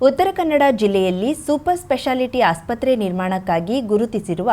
ಉತ್ತರ ಕನ್ನಡ ಜಿಲ್ಲೆಯಲ್ಲಿ super speciality ಆಸ್ಪತ್ರೆ ನಿರ್ಮಾಣಕ್ಕಾಗಿ ಗುರುತಿಸಿರುವ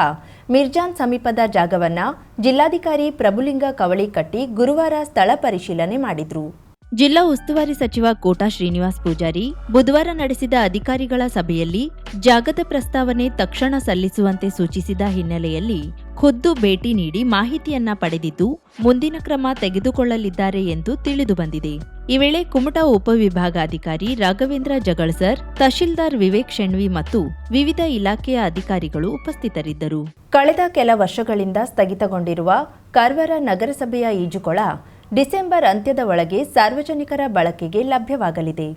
ಮಿರ್ಜಾನ್ ಸಮೀಪದ ಜಾಗವನ್ನು ಜಿಲ್ಲಾಧಿಕಾರಿ ಪ್ರಭುಲಿಂಗ ಕವಳಿಕಟ್ಟಿ ಗುರುವಾರ ಸ್ಥಳ ಪರಿಶೀಲನೆ ಮಾಡಿದ್ರು. ಜಿಲ್ಲಾ ಉಸ್ತುವಾರಿ ಸಚಿವ ಕೋಟಾ ಶ್ರೀನಿವಾಸ್ ಪೂಜಾರಿ ಬುಧವಾರ ನಡೆಸಿದ ಅಧಿಕಾರಿಗಳ ಸಭೆಯಲ್ಲಿ ಜಾಗದ ಪ್ರಸ್ತಾವನೆ ತಕ್ಷಣ ಸಲ್ಲಿಸುವಂತೆ ಸೂಚಿಸಿದ ಹಿನ್ನೆಲೆಯಲ್ಲಿ ಖುದ್ದು ಭೇಟಿ ನೀಡಿ ಮಾಹಿತಿಯನ್ನ ಪಡೆದಿದ್ದು ಮುಂದಿನ ಕ್ರಮ ತೆಗೆದುಕೊಳ್ಳಲಿದ್ದಾರೆ ಎಂದು ತಿಳಿದುಬಂದಿದೆ ಈ ವೇಳೆ ಕುಮಟಾ ಉಪವಿಭಾಗಾಧಿಕಾರಿ ರಾಘವೇಂದ್ರ ಜಗಳಸರ್ ತಹಶೀಲ್ದಾರ್ ವಿವೇಕ್ ಶೆಣ್ವಿ ಮತ್ತು ವಿವಿಧ ಇಲಾಖೆಯ ಅಧಿಕಾರಿಗಳು ಉಪಸ್ಥಿತರಿದ್ದರು. ಕಳೆದ ಕೆಲ ವರ್ಷಗಳಿಂದ ಸ್ಥಗಿತಗೊಂಡಿರುವ ಕಾರವಾರ ನಗರಸಭೆಯ ಈಜುಕೊಳ ಡಿಸೆಂಬರ್ ಅಂತ್ಯದ ಒಳಗೆ ಸಾರ್ವಜನಿಕರ ಬಳಕೆಗೆ ಲಭ್ಯವಾಗಲಿದೆ.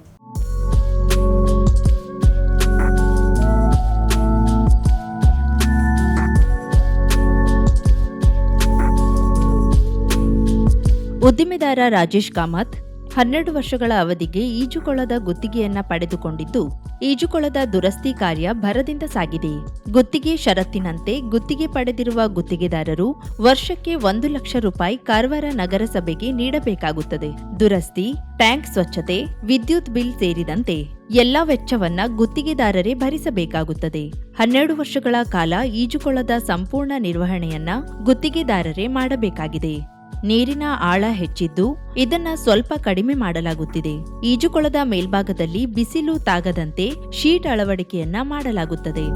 ಉದ್ದಿಮೆದಾರ ರಾಜೇಶ್ ಕಾಮತ್ ಹನ್ನೆರಡು ವರ್ಷಗಳ ಅವಧಿಗೆ ಈಜುಕೊಳದ ಗುತ್ತಿಗೆಯನ್ನ ಪಡೆದುಕೊಂಡಿದ್ದು, ಈಜುಕೊಳದ ದುರಸ್ತಿ ಕಾರ್ಯ ಭರದಿಂದ ಸಾಗಿದೆ. ಗುತ್ತಿಗೆ ಷರತ್ತಿನಂತೆ ಗುತ್ತಿಗೆ ಪಡೆದಿರುವ ಗುತ್ತಿಗೆದಾರರು ವರ್ಷಕ್ಕೆ ಒಂದು ಲಕ್ಷ ರೂಪಾಯಿ ಕಾರವಾರ ನಗರಸಭೆಗೆ ನೀಡಬೇಕಾಗುತ್ತದೆ. ದುರಸ್ತಿ, ಟ್ಯಾಂಕ್ ಸ್ವಚ್ಛತೆ, ವಿದ್ಯುತ್ ಬಿಲ್ ಸೇರಿದಂತೆ ಎಲ್ಲಾ ವೆಚ್ಚವನ್ನ ಗುತ್ತಿಗೆದಾರರೇ ಭರಿಸಬೇಕಾಗುತ್ತದೆ. ಹನ್ನೆರಡು ವರ್ಷಗಳ ಕಾಲ ಈಜುಕೊಳದ ಸಂಪೂರ್ಣ ನಿರ್ವಹಣೆಯನ್ನ ಗುತ್ತಿಗೆದಾರರೇ ಮಾಡಬೇಕಾಗಿದೆ. ನೀರಿನ ಆಳ ಹೆಚ್ಚಿದ್ದು ಇದನ್ನ ಸ್ವಲ್ಪ ಕಡಿಮೆ ಮಾಡಲಾಗುತ್ತಿದೆ. ಈಜುಕೊಳದ ಮೇಲ್ಭಾಗದಲ್ಲಿ ಬಿಸಿಲು ತಾಗದಂತೆ ಶೀಟ್ ಅಳವಡಿಕೆಯನ್ನ ಮಾಡಲಾಗುತ್ತದೆ.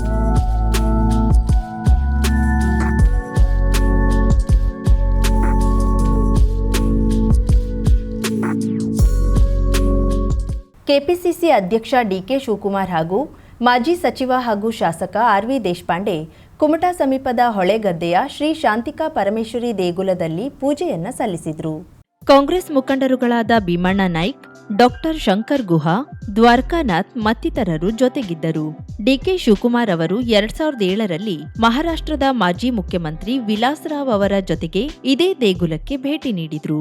ಕೆಪಿಸಿಸಿ ಅಧ್ಯಕ್ಷ ಡಿಕೆ ಶಿವಕುಮಾರ್ ಹಾಗೂ ಮಾಜಿ ಸಚಿವ ಹಾಗೂ ಶಾಸಕ ಆರ್ವಿ ದೇಶಪಾಂಡೆ ಕುಮಟಾ ಸಮೀಪದ ಹೊಳೆಗದ್ದೆಯ ಶ್ರೀ ಶಾಂತಿಕಾ ಪರಮೇಶ್ವರಿ ದೇಗುಲದಲ್ಲಿ ಪೂಜೆಯನ್ನ ಸಲ್ಲಿಸಿದ್ರು. ಕಾಂಗ್ರೆಸ್ ಮುಖಂಡರುಗಳಾದ ಭೀಮಣ್ಣ ನಾಯ್ಕ್, ಡಾಕ್ಟರ್ ಶಂಕರ್ ಗುಹಾ, ದ್ವಾರಕಾನಾಥ್ ಮತ್ತಿತರರು ಜೊತೆಗಿದ್ದರು. ಡಿಕೆ ಶಿವಕುಮಾರ್ ಅವರು ಎರಡ್ ಸಾವಿರದ ಏಳರಲ್ಲಿ ಮಹಾರಾಷ್ಟ್ರದ ಮಾಜಿ ಮುಖ್ಯಮಂತ್ರಿ ವಿಲಾಸ್ ರಾವ್ ಅವರ ಜೊತೆಗೆ ಇದೇ ದೇಗುಲಕ್ಕೆ ಭೇಟಿ ನೀಡಿದ್ರು.